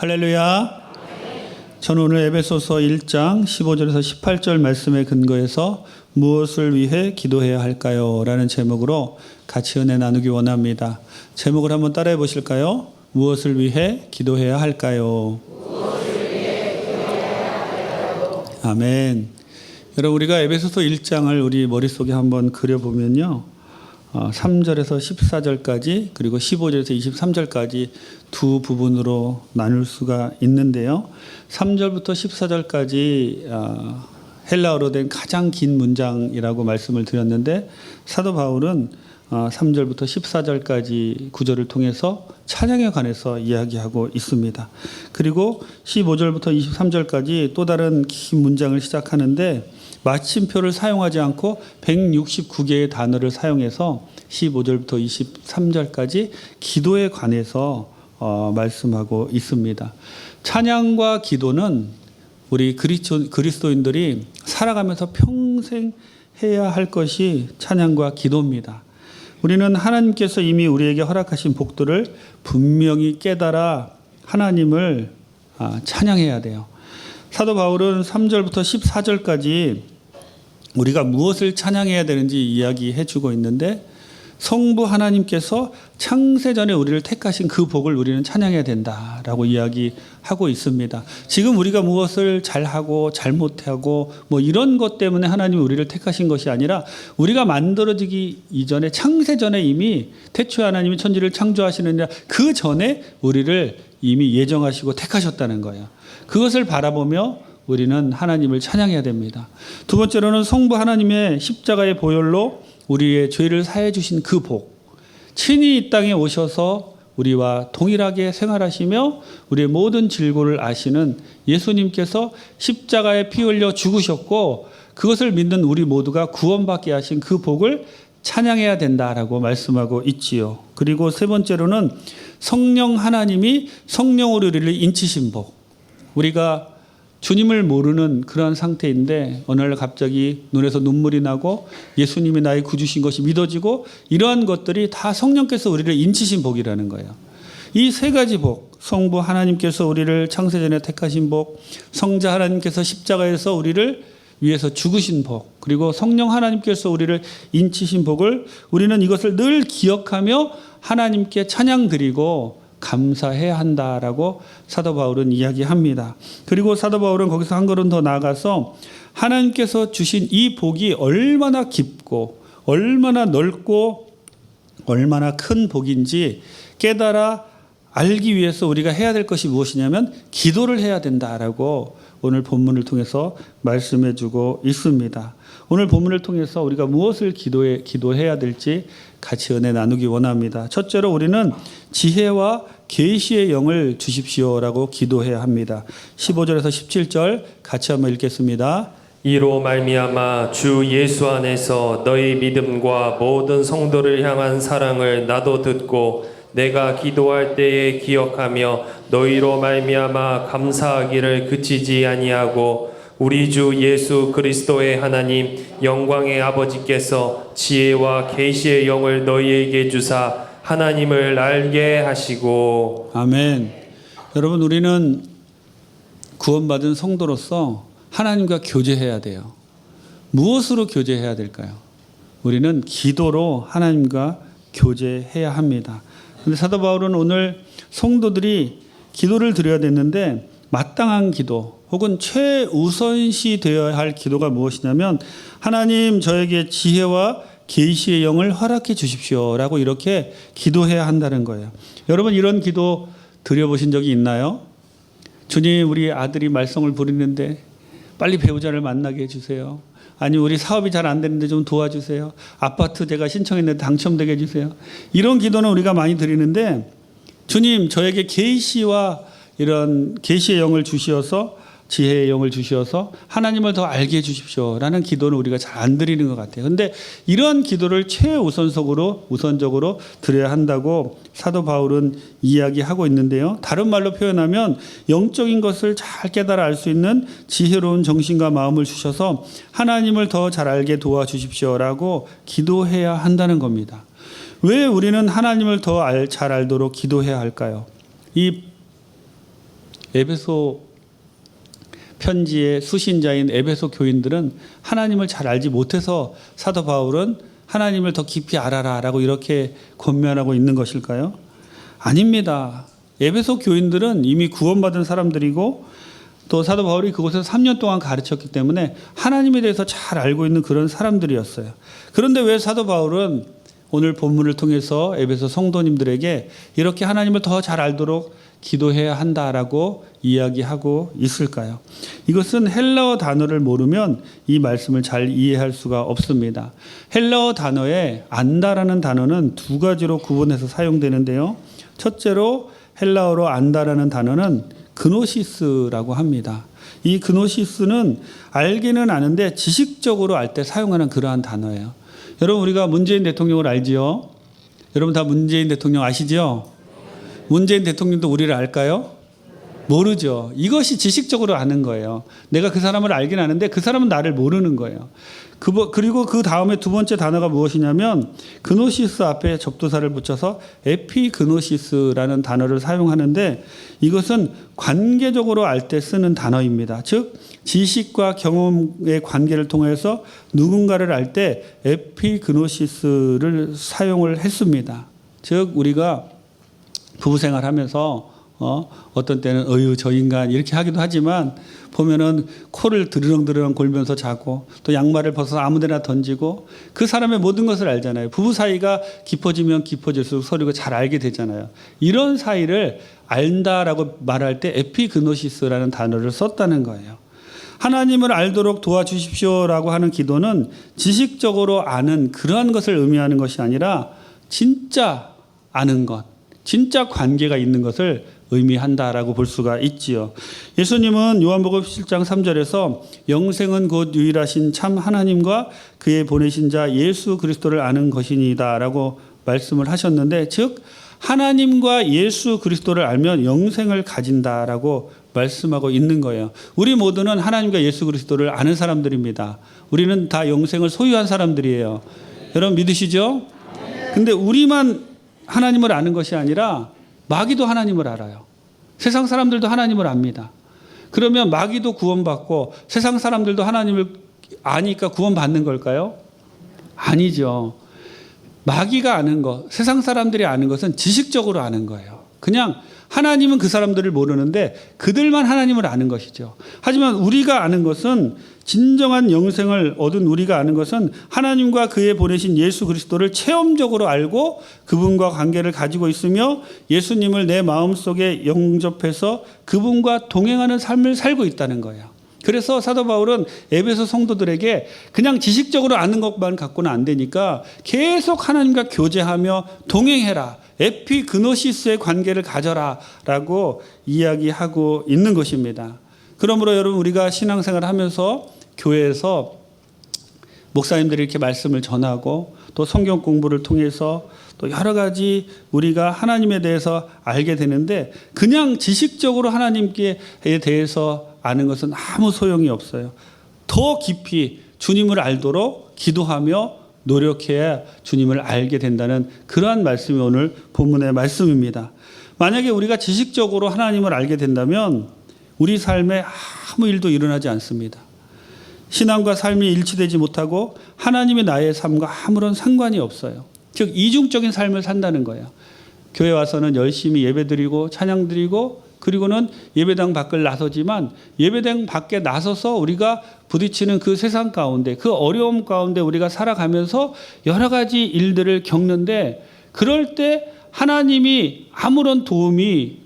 할렐루야. 저는 오늘 에베소서 1장 15절에서 18절 말씀에 근거해서 무엇을 위해 기도해야 할까요? 라는 제목으로 같이 은혜 나누기 원합니다. 제목을 한번 따라해 보실까요? 무엇을 위해 기도해야 할까요? 아멘. 여러분 우리가 에베소서 1장을 우리 머릿속에 한번 그려보면요. 어, 3절에서 14절까지 그리고 15절에서 23절까지 두 부분으로 나눌 수가 있는데요. 3절부터 14절까지 어, 헬라어로 된 가장 긴 문장이라고 말씀을 드렸는데 사도 바울은 어, 3절부터 14절까지 구절을 통해서 찬양에 관해서 이야기하고 있습니다. 그리고 15절부터 23절까지 또 다른 긴 문장을 시작하는데 마침표를 사용하지 않고 169개의 단어를 사용해서 15절부터 23절까지 기도에 관해서 어, 말씀하고 있습니다. 찬양과 기도는 우리 그리스도, 그리스도인들이 살아가면서 평생 해야 할 것이 찬양과 기도입니다. 우리는 하나님께서 이미 우리에게 허락하신 복들을 분명히 깨달아 하나님을 아, 찬양해야 돼요. 사도 바울은 3절부터 14절까지 우리가 무엇을 찬양해야 되는지 이야기해 주고 있는데 성부 하나님께서 창세 전에 우리를 택하신 그 복을 우리는 찬양해야 된다라고 이야기하고 있습니다. 지금 우리가 무엇을 잘하고 잘못하고 뭐 이런 것 때문에 하나님이 우리를 택하신 것이 아니라 우리가 만들어지기 이전에 창세 전에 이미 태초에 하나님이 천지를 창조하시느냐 그 전에 우리를 이미 예정하시고 택하셨다는 거예요. 그것을 바라보며 우리는 하나님을 찬양해야 됩니다. 두 번째로는 성부 하나님의 십자가의 보혈로 우리의 죄를 사해 주신 그 복. 친히 이 땅에 오셔서 우리와 동일하게 생활하시며 우리의 모든 질고를 아시는 예수님께서 십자가에 피 흘려 죽으셨고 그것을 믿는 우리 모두가 구원받게 하신 그 복을 찬양해야 된다라고 말씀하고 있지요. 그리고 세 번째로는 성령 하나님이 성령으로 우리를 인치신 복. 우리가 주님을 모르는 그러한 상태인데 어느 날 갑자기 눈에서 눈물이 나고 예수님이 나의 구주신 것이 믿어지고 이러한 것들이 다 성령께서 우리를 인치신 복이라는 거예요. 이 세 가지 복, 성부 하나님께서 우리를 창세전에 택하신 복, 성자 하나님께서 십자가에서 우리를 위해서 죽으신 복, 그리고 성령 하나님께서 우리를 인치신 복을 우리는 이것을 늘 기억하며 하나님께 찬양 드리고 감사해야 한다라고 사도 바울은 이야기합니다. 그리고 사도 바울은 거기서 한 걸음 더 나아가서 하나님께서 주신 이 복이 얼마나 깊고 얼마나 넓고 얼마나 큰 복인지 깨달아 알기 위해서 우리가 해야 될 것이 무엇이냐면 기도를 해야 된다라고 오늘 본문을 통해서 말씀해 주고 있습니다. 오늘 본문을 통해서 우리가 무엇을 기도해, 기도해야 될지 같이 은혜 나누기 원합니다. 첫째로 우리는 지혜와 계시의 영을 주십시오라고 기도해야 합니다. 15절에서 17절 같이 한번 읽겠습니다. 이로 말미암아 주 예수 안에서 너희 믿음과 모든 성도를 향한 사랑을 나도 듣고 내가 기도할 때에 기억하며 너희로 말미암아 감사하기를 그치지 아니하고 우리 주 예수 그리스도의 하나님 영광의 아버지께서 지혜와 계시의 영을 너희에게 주사 하나님을 알게 하시고 아멘. 여러분 우리는 구원받은 성도로서 하나님과 교제해야 돼요. 무엇으로 교제해야 될까요? 우리는 기도로 하나님과 교제해야 합니다. 근데 사도 바울은 오늘 성도들이 기도를 드려야 되는데 마땅한 기도 혹은 최우선시 되어야 할 기도가 무엇이냐면 하나님 저에게 지혜와 계시의 영을 허락해 주십시오라고 이렇게 기도해야 한다는 거예요. 여러분 이런 기도 드려보신 적이 있나요? 주님 우리 아들이 말썽을 부리는데 빨리 배우자를 만나게 해주세요. 아니 우리 사업이 잘 안 되는데 좀 도와주세요. 아파트 제가 신청했는데 당첨되게 해주세요. 이런 기도는 우리가 많이 드리는데 주님 저에게 계시와 이런 계시의 영을 주시어서 지혜의 영을 주시어서 하나님을 더 알게 해 주십시오라는 기도는 우리가 잘 안 드리는 것 같아요. 근데 이런 기도를 최우선적으로 우선적으로 드려야 한다고 사도 바울은 이야기하고 있는데요. 다른 말로 표현하면 영적인 것을 잘 깨달아 알 수 있는 지혜로운 정신과 마음을 주셔서 하나님을 더 잘 알게 도와 주십시오라고 기도해야 한다는 겁니다. 왜 우리는 하나님을 더 잘 알도록 기도해야 할까요? 이 에베소 편지의 수신자인 에베소 교인들은 하나님을 잘 알지 못해서 사도 바울은 하나님을 더 깊이 알아라라고 이렇게 권면하고 있는 것일까요? 아닙니다. 에베소 교인들은 이미 구원받은 사람들이고 또 사도 바울이 그곳에서 3년 동안 가르쳤기 때문에 하나님에 대해서 잘 알고 있는 그런 사람들이었어요. 그런데 왜 사도 바울은 오늘 본문을 통해서 에베소 성도님들에게 이렇게 하나님을 더 잘 알도록 기도해야 한다라고 이야기하고 있을까요? 이것은 헬라어 단어를 모르면 이 말씀을 잘 이해할 수가 없습니다. 헬라어 단어에 안다라는 단어는 두 가지로 구분해서 사용되는데요. 첫째로 헬라어로 안다라는 단어는 그노시스라고 합니다. 이 그노시스는 알기는 아는데 지식적으로 알 때 사용하는 그러한 단어예요. 여러분 우리가 문재인 대통령을 알지요? 여러분 다 문재인 대통령 아시죠? 문재인 대통령도 우리를 알까요? 모르죠. 이것이 지식적으로 아는 거예요. 내가 그 사람을 알긴 아는데 그 사람은 나를 모르는 거예요. 그, 그리고 그 다음에 두 번째 단어가 무엇이냐면 그노시스 앞에 접두사를 붙여서 에피그노시스라는 단어를 사용하는데 이것은 관계적으로 알 때 쓰는 단어입니다. 즉 지식과 경험의 관계를 통해서 누군가를 알 때 에피그노시스를 사용을 했습니다. 즉 우리가 부부 생활하면서 어, 어떤 때는 어유 저 인간 이렇게 하기도 하지만 보면은 코를 드르렁드르렁 골면서 자고 또 양말을 벗어서 아무데나 던지고 그 사람의 모든 것을 알잖아요. 부부 사이가 깊어지면 깊어질수록 서로가 잘 알게 되잖아요. 이런 사이를 안다라고 말할 때 에피그노시스라는 단어를 썼다는 거예요. 하나님을 알도록 도와주십시오라고 하는 기도는 지식적으로 아는 그러한 것을 의미하는 것이 아니라 진짜 아는 것, 진짜 관계가 있는 것을 의미한다라고 볼 수가 있지요. 예수님은 요한복음 7장 3절에서 영생은 곧 유일하신 참 하나님과 그의 보내신 자 예수 그리스도를 아는 것이니다라고 말씀을 하셨는데 즉 하나님과 예수 그리스도를 알면 영생을 가진다라고 말씀하고 있는 거예요. 우리 모두는 하나님과 예수 그리스도를 아는 사람들입니다. 우리는 다 영생을 소유한 사람들이에요. 여러분 믿으시죠? 근데 우리만 하나님을 아는 것이 아니라 마귀도 하나님을 알아요. 세상 사람들도 하나님을 압니다. 그러면 마귀도 구원받고 세상 사람들도 하나님을 아니까 구원받는 걸까요? 아니죠. 마귀가 아는 것, 세상 사람들이 아는 것은 지식적으로 아는 거예요. 그냥 하나님은 그 사람들을 모르는데 그들만 하나님을 아는 것이죠. 하지만 우리가 아는 것은 진정한 영생을 얻은 우리가 아는 것은 하나님과 그의 보내신 예수 그리스도를 체험적으로 알고 그분과 관계를 가지고 있으며 예수님을 내 마음속에 영접해서 그분과 동행하는 삶을 살고 있다는 거예요. 그래서 사도 바울은 에베소 성도들에게 그냥 지식적으로 아는 것만 갖고는 안 되니까 계속 하나님과 교제하며 동행해라. 에피그노시스의 관계를 가져라라고 이야기하고 있는 것입니다. 그러므로 여러분 우리가 신앙생활 하면서 교회에서 목사님들이 이렇게 말씀을 전하고 또 성경 공부를 통해서 또 여러 가지 우리가 하나님에 대해서 알게 되는데 그냥 지식적으로 하나님께 대해서 아는 것은 아무 소용이 없어요. 더 깊이 주님을 알도록 기도하며 노력해야 주님을 알게 된다는 그러한 말씀이 오늘 본문의 말씀입니다. 만약에 우리가 지식적으로 하나님을 알게 된다면 우리 삶에 아무 일도 일어나지 않습니다. 신앙과 삶이 일치되지 못하고 하나님의 나의 삶과 아무런 상관이 없어요. 즉 이중적인 삶을 산다는 거예요. 교회 와서는 열심히 예배드리고 찬양드리고 그리고는 예배당 밖을 나서지만 예배당 밖에 나서서 우리가 부딪히는 그 세상 가운데 그 어려움 가운데 우리가 살아가면서 여러 가지 일들을 겪는데 그럴 때 하나님이 아무런 도움이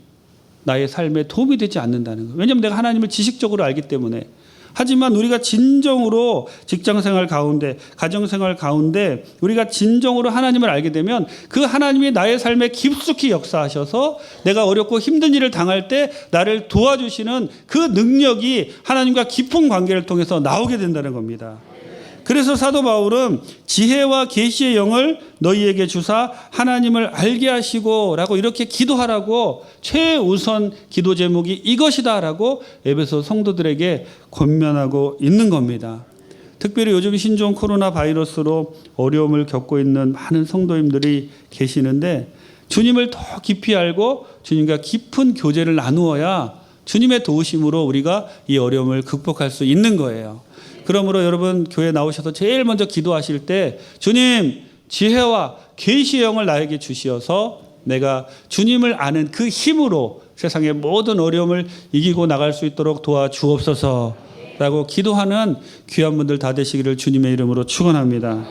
나의 삶에 도움이 되지 않는다는 거예요. 왜냐하면 내가 하나님을 지식적으로 알기 때문에. 하지만 우리가 진정으로 직장 생활 가운데, 가정 생활 가운데 우리가 진정으로 하나님을 알게 되면 그 하나님이 나의 삶에 깊숙이 역사하셔서 내가 어렵고 힘든 일을 당할 때 나를 도와주시는 그 능력이 하나님과 깊은 관계를 통해서 나오게 된다는 겁니다. 그래서 사도 바울은 지혜와 계시의 영을 너희에게 주사 하나님을 알게 하시고라고 이렇게 기도하라고 최우선 기도 제목이 이것이다라고 에베소 성도들에게 권면하고 있는 겁니다. 특별히 요즘 신종 코로나 바이러스로 어려움을 겪고 있는 많은 성도님들이 계시는데 주님을 더 깊이 알고 주님과 깊은 교제를 나누어야 주님의 도우심으로 우리가 이 어려움을 극복할 수 있는 거예요. 그러므로 여러분 교회 나오셔서 제일 먼저 기도하실 때 주님 지혜와 계시의 영을 나에게 주시어서 내가 주님을 아는 그 힘으로 세상의 모든 어려움을 이기고 나갈 수 있도록 도와 주옵소서 라고 기도하는 귀한 분들 다 되시기를 주님의 이름으로 축원합니다.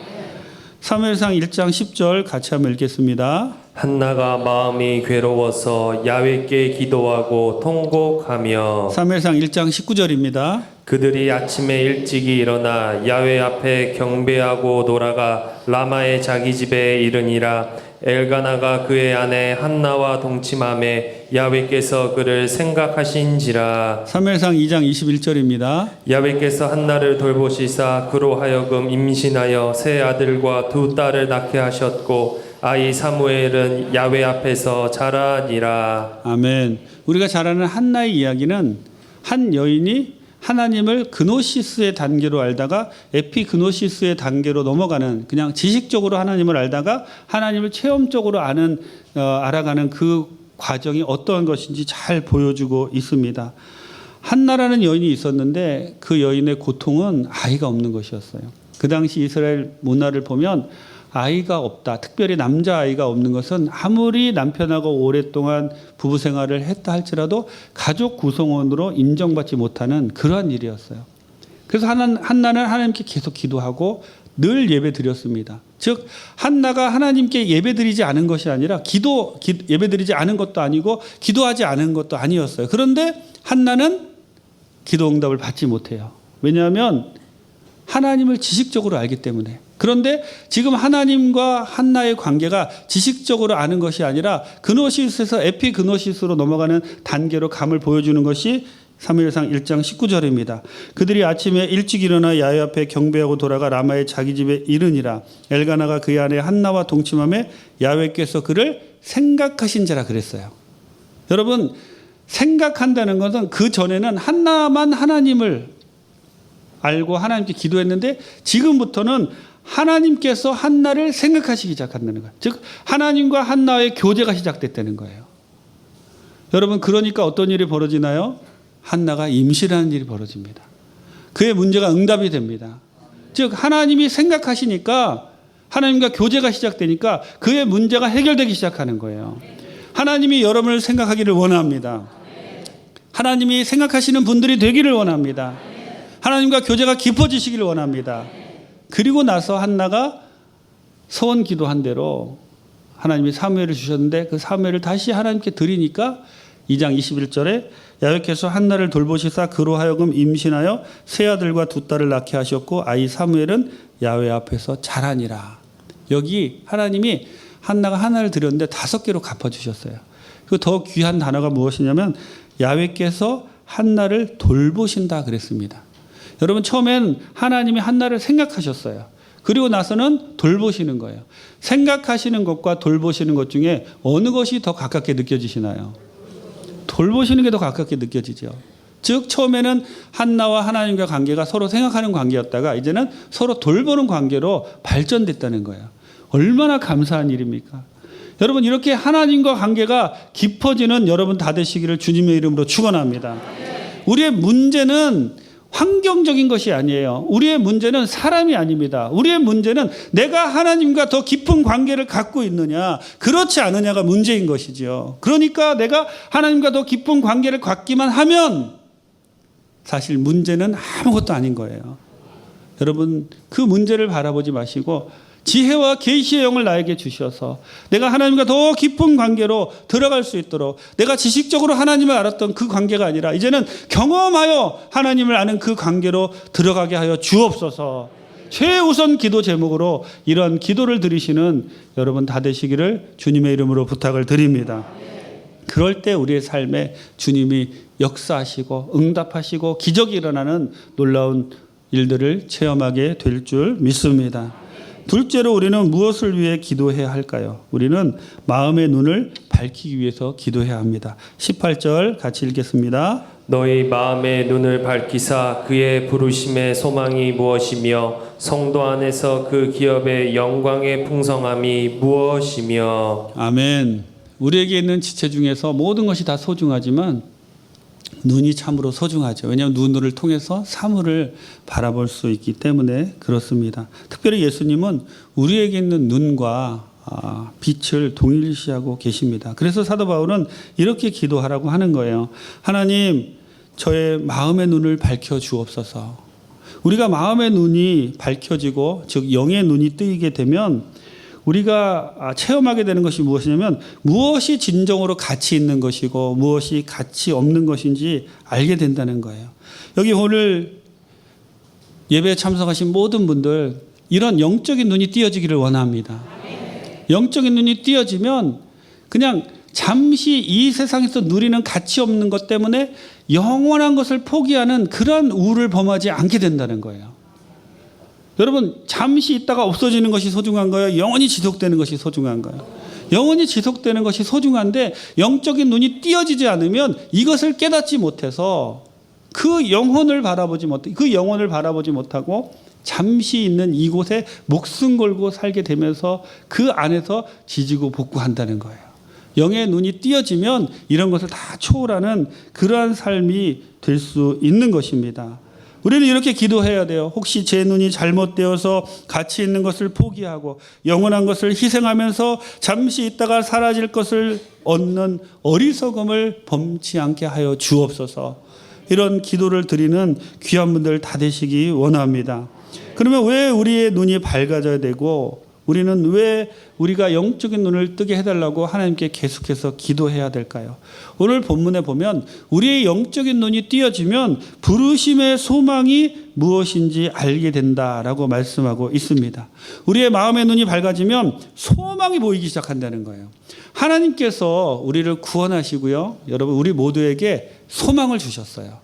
사무엘상 1장 10절 같이 한번 읽겠습니다. 한나가 마음이 괴로워서 야훼께 기도하고 통곡하며 사무엘상 1장 19절입니다. 그들이 아침에 일찍이 일어나 야훼 앞에 경배하고 돌아가 라마의 자기 집에 이르니라 엘가나가 그의 아내 한나와 동침함에 야훼께서 그를 생각하신지라 사무엘상 2장 21절입니다. 야훼께서 한나를 돌보시사 그로 하여금 임신하여 세 아들과 두 딸을 낳게 하셨고 아이 사무엘은 야훼 앞에서 자라니라 아멘. 우리가 잘 아는 한나의 이야기는 한 여인이 하나님을 그노시스의 단계로 알다가 에피그노시스의 단계로 넘어가는 그냥 지식적으로 하나님을 알다가 하나님을 체험적으로 아는 어, 알아가는 그 과정이 어떠한 것인지 잘 보여주고 있습니다. 한나라는 여인이 있었는데 그 여인의 고통은 아이가 없는 것이었어요. 그 당시 이스라엘 문화를 보면 아이가 없다. 특별히 남자 아이가 없는 것은 아무리 남편하고 오랫동안 부부 생활을 했다 할지라도 가족 구성원으로 인정받지 못하는 그러한 일이었어요. 그래서 하나, 한나는 하나님께 계속 기도하고 늘 예배 드렸습니다. 즉 한나가 하나님께 예배 드리지 않은 것이 아니라 기도 기, 예배 드리지 않은 것도 아니고 기도하지 않은 것도 아니었어요. 그런데 한나는 기도 응답을 받지 못해요. 왜냐하면 하나님을 지식적으로 알기 때문에. 그런데 지금 하나님과 한나의 관계가 지식적으로 아는 것이 아니라 그노시스에서 에피그노시스로 넘어가는 단계로 감을 보여주는 것이 사무엘상 1장 19절입니다. 그들이 아침에 일찍 일어나 야외 앞에 경배하고 돌아가 라마의 자기 집에 이르니라. 엘가나가 그의 아내 한나와 동침함에 야외께서 그를 생각하신 자라 그랬어요. 여러분 생각한다는 것은 그 전에는 한나만 하나님을 알고 하나님께 기도했는데 지금부터는 하나님께서 한나를 생각하시기 시작한다는 거예요. 즉 하나님과 한나의 교제가 시작됐다는 거예요. 여러분 그러니까 어떤 일이 벌어지나요? 한나가 임신하는 일이 벌어집니다. 그의 문제가 응답이 됩니다. 즉 하나님이 생각하시니까 하나님과 교제가 시작되니까 그의 문제가 해결되기 시작하는 거예요. 하나님이 여러분을 생각하기를 원합니다. 하나님이 생각하시는 분들이 되기를 원합니다. 하나님과 교제가 깊어지시기를 원합니다. 그리고 나서 한나가 소원 기도한 대로 하나님이 사무엘을 주셨는데 그 사무엘을 다시 하나님께 드리니까 2장 21절에 야훼께서 한나를 돌보시사 그로 하여금 임신하여 세 아들과 두 딸을 낳게 하셨고 아이 사무엘은 야훼 앞에서 자라니라. 여기 하나님이 한나가 하나를 드렸는데 다섯 개로 갚아 주셨어요. 그 더 귀한 단어가 무엇이냐면 야훼께서 한나를 돌보신다 그랬습니다. 여러분 처음엔 하나님이 한나를 생각하셨어요. 그리고 나서는 돌보시는 거예요. 생각하시는 것과 돌보시는 것 중에 어느 것이 더 가깝게 느껴지시나요? 돌보시는 게 더 가깝게 느껴지죠. 즉 처음에는 한나와 하나님과 관계가 서로 생각하는 관계였다가 이제는 서로 돌보는 관계로 발전됐다는 거예요. 얼마나 감사한 일입니까? 여러분 이렇게 하나님과 관계가 깊어지는 여러분 다 되시기를 주님의 이름으로 축원합니다. 우리의 문제는 환경적인 것이 아니에요. 우리의 문제는 사람이 아닙니다. 우리의 문제는 내가 하나님과 더 깊은 관계를 갖고 있느냐, 그렇지 않느냐가 문제인 것이죠. 그러니까 내가 하나님과 더 깊은 관계를 갖기만 하면 사실 문제는 아무것도 아닌 거예요. 여러분 그 문제를 바라보지 마시고 지혜와 계시의 영을 나에게 주셔서 내가 하나님과 더 깊은 관계로 들어갈 수 있도록 내가 지식적으로 하나님을 알았던 그 관계가 아니라 이제는 경험하여 하나님을 아는 그 관계로 들어가게 하여 주옵소서. 최우선 기도 제목으로 이런 기도를 드리시는 여러분 다 되시기를 주님의 이름으로 부탁을 드립니다. 그럴 때 우리의 삶에 주님이 역사하시고 응답하시고 기적이 일어나는 놀라운 일들을 체험하게 될 줄 믿습니다. 둘째로 우리는 무엇을 위해 기도해야 할까요? 우리는 마음의 눈을 밝히기 위해서 기도해야 합니다. 18절 같이 읽겠습니다. 너희 마음의 눈을 밝히사 그의 부르심의 소망이 무엇이며 성도 안에서 그 기업의 영광의 풍성함이 무엇이며 아멘. 우리에게 있는 지체 중에서 모든 것이 다 소중하지만 눈이 참으로 소중하죠. 왜냐하면 눈을 통해서 사물을 바라볼 수 있기 때문에 그렇습니다. 특별히 예수님은 우리에게 있는 눈과 아, 빛을 동일시하고 계십니다. 그래서 사도 바울은 이렇게 기도하라고 하는 거예요. 하나님, 저의 마음의 눈을 밝혀 주옵소서. 우리가 마음의 눈이 밝혀지고 즉 영의 눈이 뜨이게 되면 우리가 아, 체험하게 되는 것이 무엇이냐면 무엇이 진정으로 가치 있는 것이고 무엇이 가치 없는 것인지 알게 된다는 거예요. 여기 오늘 예배에 참석하신 모든 분들 이런 영적인 눈이 띄어지기를 원합니다. 영적인 눈이 띄어지면 그냥 잠시 이 세상에서 누리는 가치 없는 것 때문에 영원한 것을 포기하는 그런 우를 범하지 않게 된다는 거예요. 여러분 잠시 있다가 없어지는 것이 소중한 거예요. 영원히 지속되는 것이 소중한 거예요. 영원히 지속되는 것이 소중한데 영적인 눈이 띄어지지 않으면 이것을 깨닫지 못해서 그 영혼을 바라보지 못, 그 영혼을 바라보지 못하고 잠시 있는 이곳에 목숨 걸고 살게 되면서 그 안에서 지지고 복구한다는 거예요. 영의 눈이 띄어지면 이런 것을 다 초월하는 그러한 삶이 될 수 있는 것입니다. 우리는 이렇게 기도해야 돼요. 혹시 제 눈이 잘못되어서 가치 있는 것을 포기하고 영원한 것을 희생하면서 잠시 있다가 사라질 것을 얻는 어리석음을 범치 않게 하여 주옵소서. 이런 기도를 드리는 귀한 분들 다 되시기 원합니다. 그러면 왜 우리의 눈이 밝아져야 되고 우리는 왜 우리가 영적인 눈을 뜨게 해달라고 하나님께 계속해서 기도해야 될까요? 오늘 본문에 보면 우리의 영적인 눈이 띄어지면 부르심의 소망이 무엇인지 알게 된다라고 말씀하고 있습니다. 우리의 마음의 눈이 밝아지면 소망이 보이기 시작한다는 거예요. 하나님께서 우리를 구원하시고요. 여러분, 우리 모두에게 소망을 주셨어요.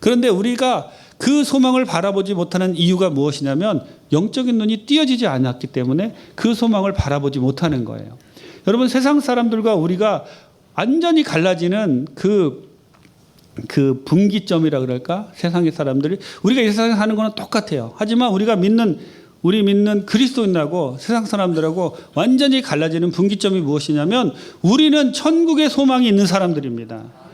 그런데 우리가 그 소망을 바라보지 못하는 이유가 무엇이냐면 영적인 눈이 띄어지지 않았기 때문에 그 소망을 바라보지 못하는 거예요. 여러분 세상 사람들과 우리가 완전히 갈라지는 그, 그 분기점이라 그럴까? 세상의 사람들이 우리가 이 세상에 사는 거는 똑같아요. 하지만 우리가 믿는 우리 믿는 그리스도인하고 세상 사람들하고 완전히 갈라지는 분기점이 무엇이냐면 우리는 천국의 소망이 있는 사람들입니다.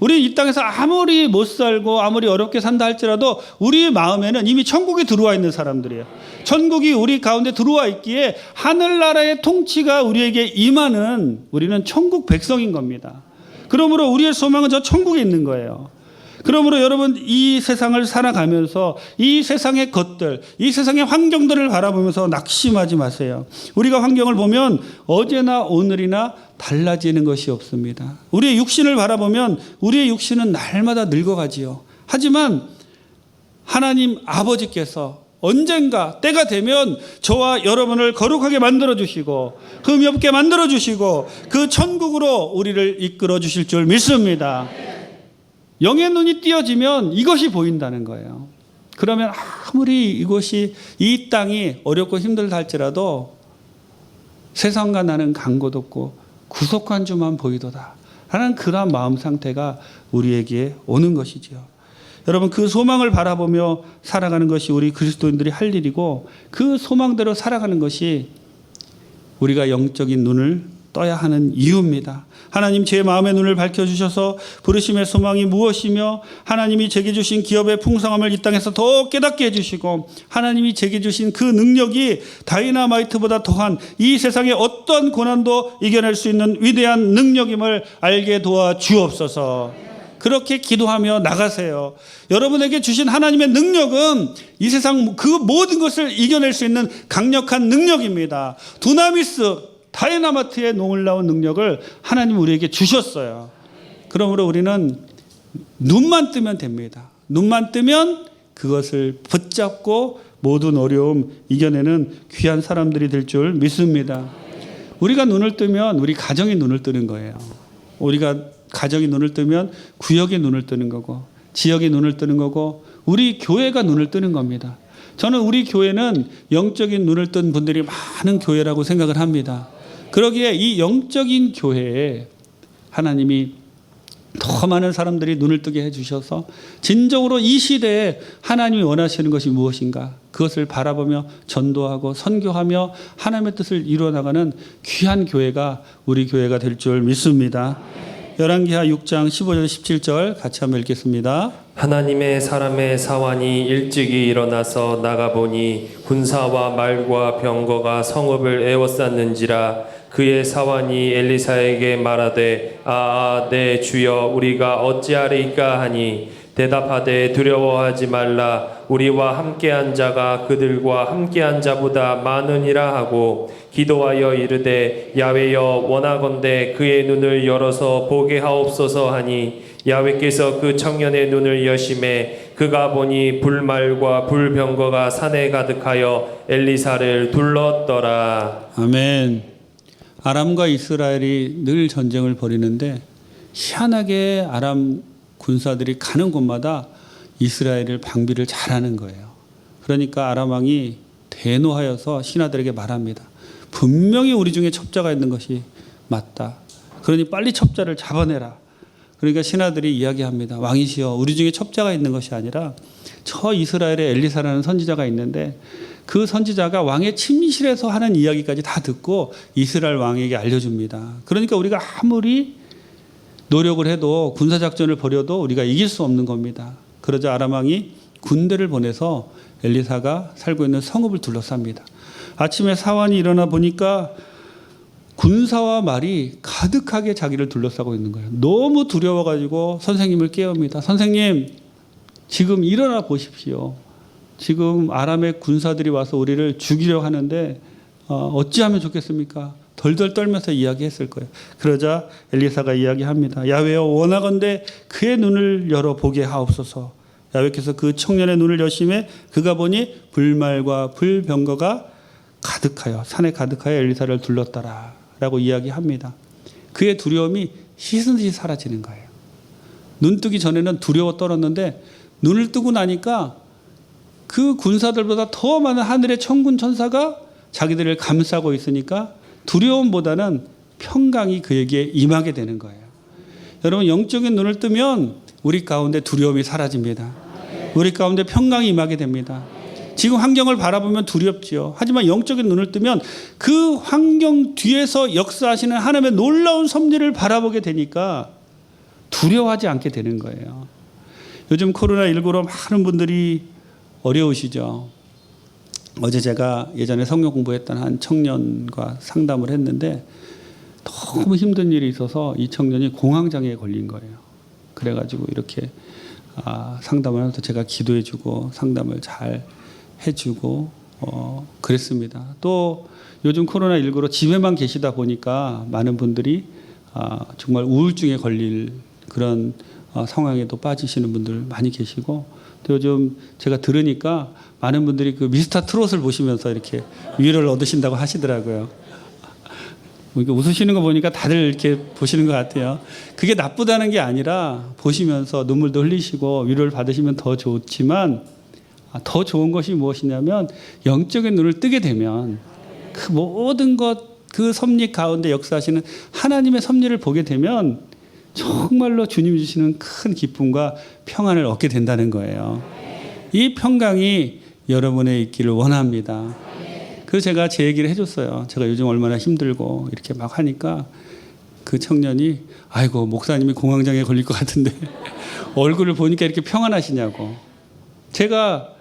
우리 이 땅에서 아무리 못 살고 아무리 어렵게 산다 할지라도 우리 마음에는 이미 천국이 들어와 있는 사람들이에요. 천국이 우리 가운데 들어와 있기에 하늘나라의 통치가 우리에게 임하는 우리는 천국 백성인 겁니다. 그러므로 우리의 소망은 저 천국에 있는 거예요. 그러므로 여러분 이 세상을 살아가면서 이 세상의 것들, 이 세상의 환경들을 바라보면서 낙심하지 마세요. 우리가 환경을 보면 어제나 오늘이나 달라지는 것이 없습니다. 우리의 육신을 바라보면 우리의 육신은 날마다 늙어가지요. 하지만 하나님 아버지께서 언젠가 때가 되면 저와 여러분을 거룩하게 만들어 주시고 흠이 없게 만들어 주시고 그 천국으로 우리를 이끌어 주실 줄 믿습니다. 영의 눈이 띄어지면 이것이 보인다는 거예요. 그러면 아무리 이곳이 이 땅이 어렵고 힘들다 할지라도 세상과 나는 간곳 없고 구속한 주만 보이도다. 하는 그러한 마음 상태가 우리에게 오는 것이지요. 여러분 그 소망을 바라보며 살아가는 것이 우리 그리스도인들이 할 일이고 그 소망대로 살아가는 것이 우리가 영적인 눈을 떠야 하는 이유입니다. 하나님 제 마음의 눈을 밝혀주셔서 부르심의 소망이 무엇이며 하나님이 제게 주신 기업의 풍성함을 이 땅에서 더 깨닫게 해주시고 하나님이 제게 주신 그 능력이 다이나마이트보다 더한 이 세상의 어떤 고난도 이겨낼 수 있는 위대한 능력임을 알게 도와 주옵소서. 그렇게 기도하며 나가세요. 여러분에게 주신 하나님의 능력은 이 세상 그 모든 것을 이겨낼 수 있는 강력한 능력입니다. 두나미스 다이나마트의 놀라운 능력을 하나님 우리에게 주셨어요. 그러므로 우리는 눈만 뜨면 됩니다. 눈만 뜨면 그것을 붙잡고 모든 어려움 이겨내는 귀한 사람들이 될 줄 믿습니다. 우리가 눈을 뜨면 우리 가정이 눈을 뜨는 거예요. 우리가 가정이 눈을 뜨면 구역이 눈을 뜨는 거고 지역이 눈을 뜨는 거고 우리 교회가 눈을 뜨는 겁니다. 저는 우리 교회는 영적인 눈을 뜬 분들이 많은 교회라고 생각을 합니다. 그러기에 이 영적인 교회에 하나님이 더 많은 사람들이 눈을 뜨게 해주셔서 진정으로 이 시대에 하나님이 원하시는 것이 무엇인가 그것을 바라보며 전도하고 선교하며 하나님의 뜻을 이루어나가는 귀한 교회가 우리 교회가 될 줄 믿습니다. 열왕기하 6장 15절 17절 같이 한번 읽겠습니다. 하나님의 사람의 사환이 일찍이 일어나서 나가보니 군사와 말과 병거가 성읍을 에워쌌는지라 그의 사환이 엘리사에게 말하되 아아 내 주여 우리가 어찌하리까 하니? 대답하되 두려워하지 말라. 우리와 함께한 자가 그들과 함께한 자보다 많으니라 하고 기도하여 이르되 야외여 원하건대 그의 눈을 열어서 보게 하옵소서 하니 야외께서 그 청년의 눈을 여심해 그가 보니 불말과 불병거가 산에 가득하여 엘리사를 둘렀더라. 아멘. 아람과 이스라엘이 늘 전쟁을 벌이는데 희한하게 아람 군사들이 가는 곳마다 이스라엘을 방비를 잘하는 거예요. 그러니까 아람 왕이 대노하여서 신하들에게 말합니다. 분명히 우리 중에 첩자가 있는 것이 맞다. 그러니 빨리 첩자를 잡아내라. 그러니까 신하들이 이야기합니다. 왕이시여, 우리 중에 첩자가 있는 것이 아니라 저 이스라엘에 엘리사라는 선지자가 있는데 그 선지자가 왕의 침실에서 하는 이야기까지 다 듣고 이스라엘 왕에게 알려줍니다. 그러니까 우리가 아무리 노력을 해도 군사 작전을 벌여도 우리가 이길 수 없는 겁니다. 그러자 아람 왕이 군대를 보내서 엘리사가 살고 있는 성읍을 둘러쌉니다. 아침에 사환이 일어나 보니까 군사와 말이 가득하게 자기를 둘러싸고 있는 거예요. 너무 두려워가지고 선생님을 깨웁니다. 선생님, 지금 일어나 보십시오. 지금 아람의 군사들이 와서 우리를 죽이려 하는데 어, 어찌하면 좋겠습니까? 덜덜 떨면서 이야기했을 거예요. 그러자 엘리사가 이야기합니다. 야외여 원하건대 그의 눈을 열어 보게 하옵소서. 야외께서 그 청년의 눈을 여심해 그가 보니 불말과 불병거가 가득하여 산에 가득하여 엘리사를 둘렀더라라고 이야기합니다. 그의 두려움이 씻은 듯이 사라지는 거예요. 눈 뜨기 전에는 두려워 떨었는데 눈을 뜨고 나니까 그 군사들보다 더 많은 하늘의 천군 천사가 자기들을 감싸고 있으니까 두려움보다는 평강이 그에게 임하게 되는 거예요. 여러분 영적인 눈을 뜨면 우리 가운데 두려움이 사라집니다. 우리 가운데 평강이 임하게 됩니다. 지금 환경을 바라보면 두렵지요. 하지만 영적인 눈을 뜨면 그 환경 뒤에서 역사하시는 하나님의 놀라운 섭리를 바라보게 되니까 두려워하지 않게 되는 거예요. 요즘 코로나19로 많은 분들이 어려우시죠. 어제 제가 예전에 성경 공부했던 한 청년과 상담을 했는데 너무 힘든 일이 있어서 이 청년이 공황장애에 걸린 거예요. 그래가지고 이렇게 아, 상담을 하면서 제가 기도해주고 상담을 잘 해주고 어, 그랬습니다. 또 요즘 코로나 19로 집에만 계시다 보니까 많은 분들이 아, 정말 우울증에 걸릴 그런 어, 상황에도 빠지시는 분들 많이 계시고 또 요즘 제가 들으니까 많은 분들이 그 미스터 트롯을 보시면서 이렇게 위로를 얻으신다고 하시더라고요. 이렇게 웃으시는 거 보니까 다들 이렇게 보시는 것 같아요. 그게 나쁘다는 게 아니라 보시면서 눈물도 흘리시고 위로를 받으시면 더 좋지만 아, 더 좋은 것이 무엇이냐면 영적인 눈을 뜨게 되면 그 모든 것 그 섭리 가운데 역사하시는 하나님의 섭리를 보게 되면 정말로 주님이 주시는 큰 기쁨과 평안을 얻게 된다는 거예요. 이 평강이 여러분의 있기를 원합니다. 그래서 제가 제 얘기를 해줬어요. 제가 요즘 얼마나 힘들고 이렇게 막 하니까 그 청년이 아이고 목사님이 공황장애 걸릴 것 같은데 얼굴을 보니까 이렇게 평안하시냐고. 제가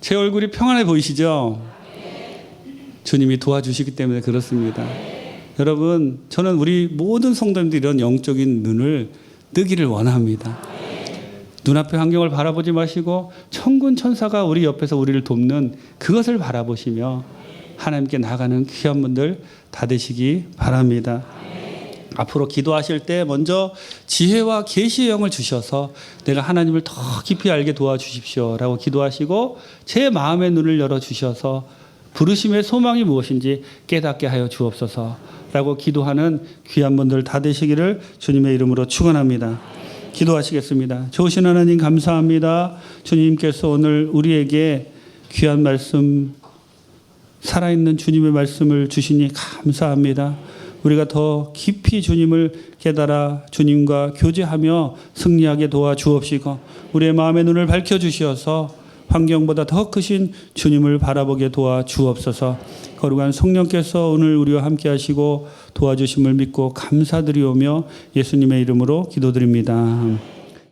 제 얼굴이 평안해 보이시죠? 주님이 도와주시기 때문에 그렇습니다. 여러분, 저는 우리 모든 성도님들 이런 영적인 눈을 뜨기를 원합니다. 눈앞의 환경을 바라보지 마시고 천군 천사가 우리 옆에서 우리를 돕는 그것을 바라보시며 하나님께 나가는 귀한 분들 다 되시기 바랍니다. 앞으로 기도하실 때 먼저 지혜와 계시의 영을 주셔서 내가 하나님을 더 깊이 알게 도와주십시오라고 기도하시고 제 마음의 눈을 열어 주셔서 부르심의 소망이 무엇인지 깨닫게 하여 주옵소서 라고 기도하는 귀한 분들 다 되시기를 주님의 이름으로 축원합니다. 기도하시겠습니다. 좋으신 하나님 감사합니다. 주님께서 오늘 우리에게 귀한 말씀 살아있는 주님의 말씀을 주시니 감사합니다. 우리가 더 깊이 주님을 깨달아 주님과 교제하며 승리하게 도와 주옵시고 우리의 마음의 눈을 밝혀 주시어서 환경보다 더 크신 주님을 바라보게 도와 주옵소서. 거룩한 성령께서 오늘 우리와 함께 하시고 도와주심을 믿고 감사드리오며 예수님의 이름으로 기도드립니다.